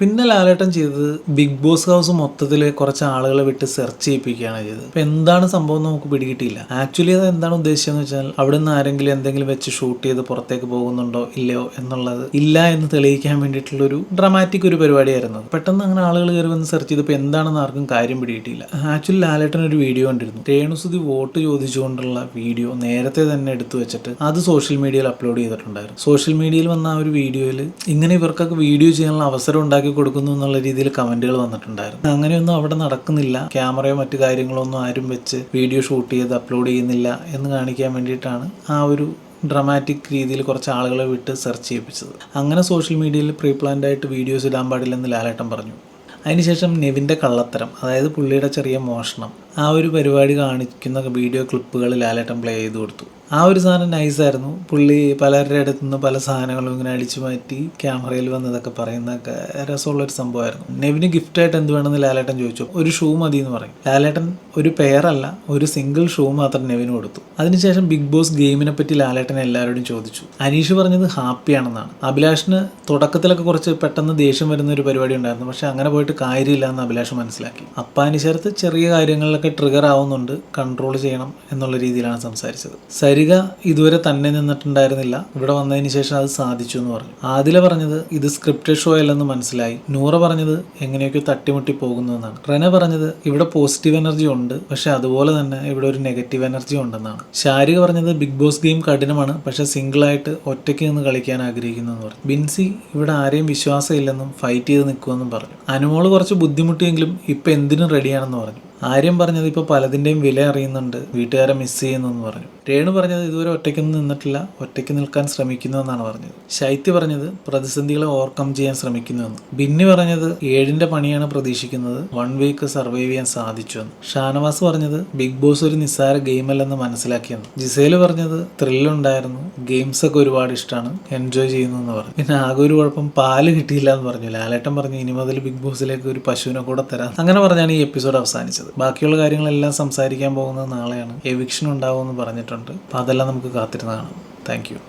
പിന്നെ ലാലേട്ടൻ ചെയ്തത് big boss house മൊത്തത്തിൽ കുറച്ച് ആളുകളെ വിട്ട് സെർച്ച് ചെയ്യിപ്പിക്കുകയാണ് ചെയ്തത്. അപ്പൊ എന്താണ് സംഭവം നമുക്ക് പിടികിട്ടിയില്ല. ആക്ച്വലി അത് എന്താണ് ഉദ്ദേശിച്ചതെന്ന് വെച്ചാൽ അവിടെ നിന്ന് ആരെങ്കിലും എന്തെങ്കിലും വെച്ച് ഷൂട്ട് ചെയ്ത് പുറത്തേക്ക് പോകുന്നുണ്ടോ ഇല്ലയോ എന്നുള്ളത് ഇല്ല എന്ന് തെളിയിക്കാൻ വേണ്ടിയിട്ടുള്ള ഒരു ഡ്രമാറ്റിക് ഒരു പരിപാടിയായിരുന്നു. പെട്ടെന്ന് അങ്ങനെ ആളുകൾ കയറി വന്ന് സെർച്ച് ചെയ്തപ്പോൾ എന്താണെന്ന് ആർക്കും കാര്യം പിടികിട്ടിയില്ല. ആക്ച്വലി ലാലേട്ടൻ ഒരു വീഡിയോ കണ്ടിരുന്നു. രേണുസുതി വോട്ട് ചോദിച്ചുകൊണ്ടുള്ള വീഡിയോ നേരത്തെ തന്നെ എടുത്തു വെച്ചിട്ട് അത് സോഷ്യൽ മീഡിയയിൽ അപ്ലോഡ് ചെയ്തിട്ടുണ്ടായിരുന്നു. സോഷ്യൽ മീഡിയയിൽ വന്ന ആ ഒരു വീഡിയോയിൽ ഇങ്ങനെ ഇവർക്കൊക്കെ വീഡിയോ ചെയ്യാനുള്ള അവസരം ഉണ്ടാക്കി കൊടുക്കുന്നു എന്നുള്ള രീതിയിൽ കമന്റുകൾ വന്നിട്ടുണ്ടായിരുന്നു. അങ്ങനെയൊന്നും അവിടെ നടക്കുന്നില്ല. ക്യാമറയോ മറ്റു കാര്യങ്ങളോ ഒന്നും ആരും വെച്ച് വീഡിയോ ഷൂട്ട് ചെയ്ത് അപ്ലോഡ് ചെയ്യുന്നില്ല എന്ന് കാണിക്കാൻ വേണ്ടിയിട്ടാണ് ആ ഒരു ഡ്രമാറ്റിക് രീതിയിൽ കുറച്ച് ആളുകളെ വിട്ട് സെർച്ച് ചെയ്യിപ്പിച്ചത്. അങ്ങനെ സോഷ്യൽ മീഡിയയിൽ പ്രീ പ്ലാൻഡ് ആയിട്ട് വീഡിയോസ് ഇടാൻ പാടില്ലെന്ന് ലാലേട്ടൻ പറഞ്ഞു. അതിനുശേഷം നെവിന്റെ കള്ളത്തരം അതായത് പുള്ളിയുടെ ചെറിയ മോഷണം ആ ഒരു പരിപാടി കാണിക്കുന്ന വീഡിയോ ക്ലിപ്പുകൾ ലാലേട്ടൻ പ്ലേ ചെയ്ത് കൊടുത്തു. ആ ഒരു സാധനം നൈസായിരുന്നു പുള്ളി പലരുടെ അടുത്തു നിന്ന് പല സാധനങ്ങളും ഇങ്ങനെ അടിച്ചു മാറ്റി ക്യാമറയിൽ വന്നതൊക്കെ പറയുന്നതൊക്കെ രസമുള്ളൊരു സംഭവമായിരുന്നു. നെവിന് ഗിഫ്റ്റായിട്ട് എന്ത് വേണമെന്ന് ലാലേട്ടൻ ചോദിച്ചു. ഒരു ഷൂ മതി എന്ന് പറയും. ലാലേട്ടൻ ഒരു പെയറല്ല ഒരു സിംഗിൾ ഷൂ മാത്രം നെവിന് കൊടുത്തു. അതിനുശേഷം ബിഗ് ബോസ് ഗെയിമിനെ പറ്റി ലാലേട്ടൻ എല്ലാവരോടും ചോദിച്ചു. അനീഷ് പറഞ്ഞത് ഹാപ്പിയാണെന്നാണ് അഭിലാഷിന് തുടക്കത്തിലൊക്കെ കുറച്ച് പെട്ടെന്ന് ദേഷ്യം വരുന്ന ഒരു പരിപാടി ഉണ്ടായിരുന്നു. പക്ഷെ അങ്ങനെ പോയിട്ട് കാര്യമില്ല എന്ന് അഭിലാഷ് മനസ്സിലാക്കി. അപ്പാനിശരത്ത് ചെറിയ കാര്യങ്ങളിലൊക്കെ ട്രിഗർ ആവുന്നുണ്ട്. കൺട്രോൾ ചെയ്യണം എന്നുള്ള രീതിയിലാണ് സംസാരിച്ചത്. സരിക ഇതുവരെ തന്നെ നിന്നിട്ടുണ്ടായിരുന്നില്ല. ഇവിടെ വന്നതിന് ശേഷം അത് സാധിച്ചു എന്ന് പറഞ്ഞു. ആദില പറഞ്ഞത് ഇത് സ്ക്രിപ്റ്റഡ് ഷോ അല്ലെന്ന് മനസ്സിലായി. നൂറ പറഞ്ഞത് എങ്ങനെയൊക്കെ തട്ടിമുട്ടി പോകുന്നു എന്നാണ്. റെന പറഞ്ഞത് ഇവിടെ പോസിറ്റീവ് എനർജി ഉണ്ട് പക്ഷെ അതുപോലെ തന്നെ ഇവിടെ ഒരു നെഗറ്റീവ് എനർജി ഉണ്ടെന്നാണ്. ശാരിക പറഞ്ഞത് ബിഗ് ബോസ് ഗെയിം കഠിനമാണ് പക്ഷെ സിംഗിളായിട്ട് ഒറ്റയ്ക്ക് നിന്ന് കളിക്കാൻ ആഗ്രഹിക്കുന്നു എന്ന് പറഞ്ഞു. ബിൻസി ഇവിടെ ആരെയും വിശ്വാസമില്ലെന്നും ഫൈറ്റ് ചെയ്ത് നിൽക്കുമെന്നും പറഞ്ഞു. അനുമോൾ കുറച്ച് ബുദ്ധിമുട്ടിയെങ്കിലും ഇപ്പൊ എന്തിനും റെഡിയാണെന്ന് പറഞ്ഞു. ആര്യം പറഞ്ഞത് ഇപ്പോൾ പലതിന്റെയും വില അറിയുന്നുണ്ട്. വീട്ടുകാരെ മിസ് ചെയ്യുന്നു എന്ന് പറഞ്ഞു. രേണു പറഞ്ഞത് ഇതുവരെ ഒറ്റയ്ക്കൊന്നും നിന്നിട്ടില്ല. ഒറ്റയ്ക്ക് നിൽക്കാൻ ശ്രമിക്കുന്നു എന്നാണ് പറഞ്ഞത്. ശൈത്യ പറഞ്ഞത് പ്രതിസന്ധികളെ ഓവർകം ചെയ്യാൻ ശ്രമിക്കുന്നു എന്ന്. ബിന്നി പറഞ്ഞത് ഏഴിന്റെ പണിയാണ് പ്രതീക്ഷിക്കുന്നത്. വൺ വീക്ക് സർവൈവ് ചെയ്യാൻ സാധിച്ചു എന്ന്. ഷാനവാസ് പറഞ്ഞത് ബിഗ് ബോസ് ഒരു നിസ്സാര ഗെയിമല്ലെന്ന് മനസ്സിലാക്കിയെന്ന് ജിസേൽ പറഞ്ഞത് ത്രില്ലുണ്ടായിരുന്നു ഗെയിംസ് ഒക്കെ ഒരുപാട് ഇഷ്ടമാണ് എൻജോയ് ചെയ്യുന്നു എന്ന് പറഞ്ഞു. പിന്നെ ആകെ ഒരു കുഴപ്പം പാൽ കിട്ടിയില്ല എന്ന് പറഞ്ഞു. ലാലേട്ടൻ പറഞ്ഞു ഇനി മുതൽ ബിഗ് ബോസിലേക്ക് ഒരു പശുവിനെ കൂടെ തരാം. അങ്ങനെ പറഞ്ഞാണ് ഈ എപ്പിസോഡ് അവസാനിച്ചത്. ബാക്കിയുള്ള കാര്യങ്ങളെല്ലാം സംസാരിക്കാൻ പോകുന്നത് നാളെയാണ്. എവിക്ഷൻ ഉണ്ടാവുമെന്ന് പറഞ്ഞിട്ടുണ്ട്. അപ്പോൾ അതെല്ലാം നമുക്ക് കാത്തിരുന്ന് കാണാം. താങ്ക്